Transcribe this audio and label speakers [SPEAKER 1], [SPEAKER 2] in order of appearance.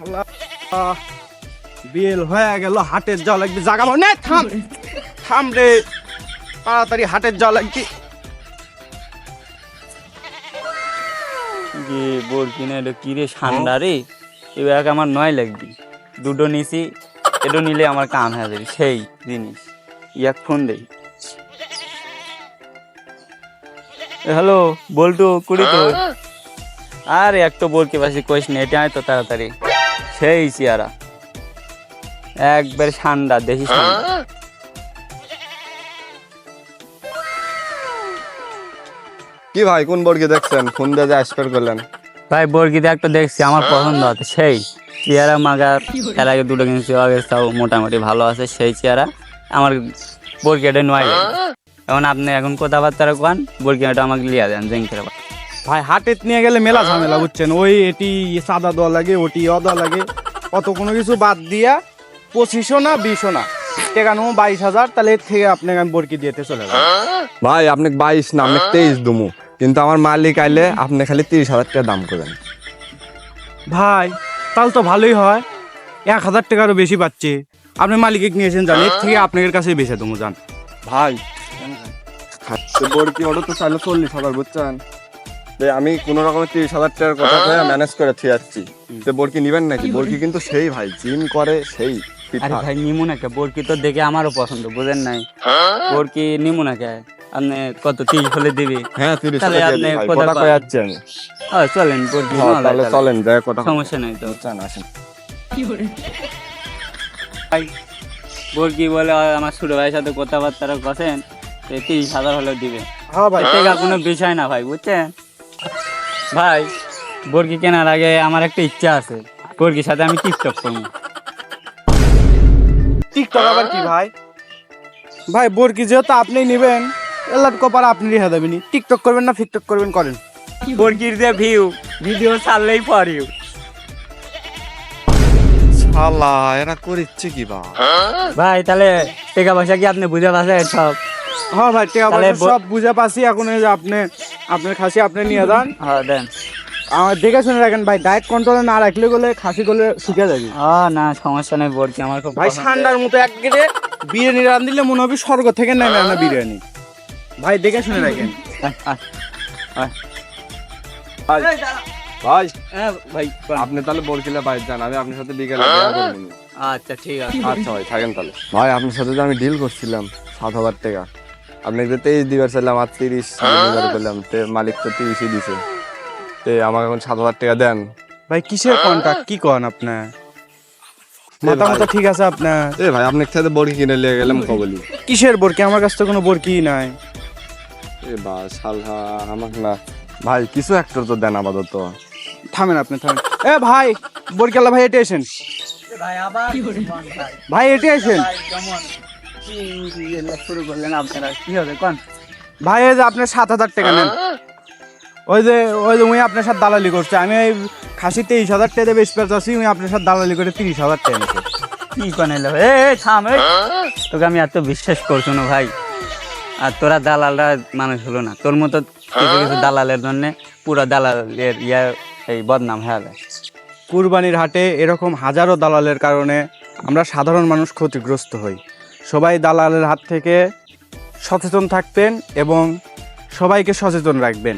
[SPEAKER 1] শালা। বিল হয়ে গেল হাটের জল লাগবে জাগা মনে থাম। থাম রে। তাড়াতাড়ি হাটের জল লাগবে
[SPEAKER 2] যে বোর কিনে এটা কি রে ঠান্ডা রে? এবার এক আমার নয় লাগবি। দুটো নিছি এটা নিলে আমার কাম হয়ে যাবে সেই জিনিস। ইয়াক ফোন দেই হ্যালো বল্টু কুড়ি তো? আর এক তো বলকে পাশে কইস না এটা তো তাড়াতাড়ি। সেই চেয়ারা একবার ঠান্ডা ঠান্ডা।
[SPEAKER 3] কি ভাই কোন বর্গে দেখছেন? ফোন দিয়ে যে আসপের করলেন?
[SPEAKER 2] ভাই বর্গিতে একটা দেখছি আমার পছন্দ আছে সেই। চেয়ারা মাগার এর আগে দুটো কিনছি আগে তাও মোটামুটি ভালো আছে সেই চেয়ারা আমার বর্গিটা নয়। এখন আপনি এখন কথাবার্তা কোন বর্গিটা আমাকে লিয়া দেন জেঙ্কের
[SPEAKER 1] ভাই হাটে নিয়ে গেলে মেলা ঝামেলা বুঝছেন? ওই এটি সাদা দেওয়া লাগে ওটি অ দেওয়া লাগে। অত কোনো কিছু বাদ দিয়া পঁচিশশো না বিশও না। টেকানো বাইশ হাজার তাহলে এর থেকে আপনাকে আমি বরকি দিতে চলে যাব।
[SPEAKER 3] ভাই আপনি বাইশ না আপনি তেইশ দুমু। কিন্তু আমার মালিক আইলে আপনি খালি তিরিশ হাজার টাকা দাম করেন।
[SPEAKER 1] ভাই তাহলে তো ভালোই হয়। এক হাজার টাকারও বেশি পাচ্ছে। আপনি মালিকে নিয়েছেন জান এর থেকে আপনাদের কাছে বেছে দেবো যান
[SPEAKER 3] ভাই বর্গি অটো তো চাইলে চল্লিশ হাজার বুঝছেন? আমি কোন রকমের তিরিশ হাজার টাকার কথা কয়ে ম্যানেজ করে থিয়ে যাচ্ছি তো বর্গি নিবেন নাকি? বর্গি কিন্তু সেই ভাই জিম করে সেই
[SPEAKER 2] আরে ভাই নিমু না কে? বর্কি তো দেখে আমারও পছন্দ বুঝেন নাই? বর্কি নিমু না কে? আপনি কত তিরিশ হলে দিবি?
[SPEAKER 3] হ্যাঁ তিরিশ
[SPEAKER 2] তাহলে আপনি কথা
[SPEAKER 3] কয়ে যাচ্ছি আমি।
[SPEAKER 2] ও চলেন বর্কি
[SPEAKER 3] হ্যাঁ, তাহলে। চলেন যায় কথা
[SPEAKER 2] সমস্যা নাই তো।
[SPEAKER 3] বুঝছেন আসেন।
[SPEAKER 2] ভাই বর্কি বলে আমার ছোট ভাইয়ের সাথে কথাবার্তা কছেন তো তিরিশ হাজার হলেও দিবে।
[SPEAKER 1] হ্যাঁ ভাই।
[SPEAKER 2] কোনো বিষয় না ভাই বুঝছেন? ভাই বর্গি কেনার আগে আমার একটা ইচ্ছা আছে। বর্গির সাথে আমি টিকটক করব।
[SPEAKER 1] টিকটক আবার কি ভাই? ভাই বরকি যেহেতু আপনি নেবেন এলার কপার আপনি রেখে দেবেনি টিকটক করবেন না ফিকটক করবেন করেন।
[SPEAKER 2] বর্গির যে ভিউ ভিডিও ছাড়লেই পর ইউ
[SPEAKER 3] শালা এরা করিচ্ছে কি বা
[SPEAKER 2] ভাই তাহলে টাকা পয়সা কি আপনি বুঝে পাচ্ছেন সব?
[SPEAKER 1] হ্যাঁ ভাই টাকা পয়সা সব বুঝে পাচ্ছি এখন এই যে আপনি আপনার খাসি আপনি নিয়ে যান।
[SPEAKER 2] হ্যাঁ দেন।
[SPEAKER 1] আমার দেখে শুনে রাখেন ভাই ডায়েট কন্ট্রোলে না রাখলে গেলে খাসি গলে শুকিয়ে যাবে।
[SPEAKER 2] হ্যাঁ না সমস্যা নেই বলছি আমার খুব
[SPEAKER 1] ভাই ঠান্ডার মতো এক গেড়ে বিরিয়ানি রান দিলে মনে হবে স্বর্গ থেকে নেমে আনা বিরিয়ানি। ভাই দেখে শুনে রাখেন।
[SPEAKER 3] ভাই ভাই
[SPEAKER 2] হ্যাঁ, ভাই
[SPEAKER 3] আপনি তাহলে বলছিলে বাইর যান আমি আপনার সাথে বিকেলে দেখা করব। নি।
[SPEAKER 2] আচ্ছা ঠিক আছে।
[SPEAKER 3] আচ্ছা ভাই থাকেন তাহলে। ভাই আপনার সাথে যে আমি ডিল করছিলাম সাত হাজার টাকা। আপনি যে তেইশ দিবার চাইলাম আর তিরিশ দিবার পেলাম তে মালিক তো তিরিশই দিছে। তে আমাকে এখন সাত হাজার টাকা দেন।
[SPEAKER 1] ভাই কিসের কন্ট্যাক্ট কি কন আপনার মাথা
[SPEAKER 3] ভাই।
[SPEAKER 1] ঠিক আছে আপনার
[SPEAKER 3] এ ভাই আপনার সাথে বড়ি কিনে নিয়ে গেলাম কবলি
[SPEAKER 1] কিসের বরকি আমার কাছে তো কোনো বরকি নাই।
[SPEAKER 3] এ বা শালহা আমার না। ভাই কিছু একটা তো দেন আপাতত।
[SPEAKER 1] থামেন আপনি থামেন। এ ভাই বরকালা ভাই এটে এসেন
[SPEAKER 2] ভাই আবার
[SPEAKER 1] ভাই এটে এসেন
[SPEAKER 2] কি হবে
[SPEAKER 1] ভাই, এই যে আপনার সাত হাজার টাকা নেন। ওই যে ওই যে উনি আপনার সাথে দালালি করছে। আমি এই খাসি তেইশ হাজার টাকা বেশ পেয়েছি উনি আপনার সাথে দালালি করে তিরিশ হাজার টাকা
[SPEAKER 2] কি কোন এলো? এ থাম। তোকে আমি এত বিশ্বাস করছ না ভাই। আর তোরা দালালরা মানুষ হলো না। তোর মতো কিছু দালালের জন্য পুরো দালালের ইয়া, এই বদনাম হয়ে যায়।
[SPEAKER 1] কুরবানির হাটে এরকম হাজারো দালালের কারণে আমরা সাধারণ মানুষ ক্ষতিগ্রস্ত হই। সবাই দালালের হাত থেকে সচেতন থাকতেন এবং সবাইকে সচেতন রাখবেন।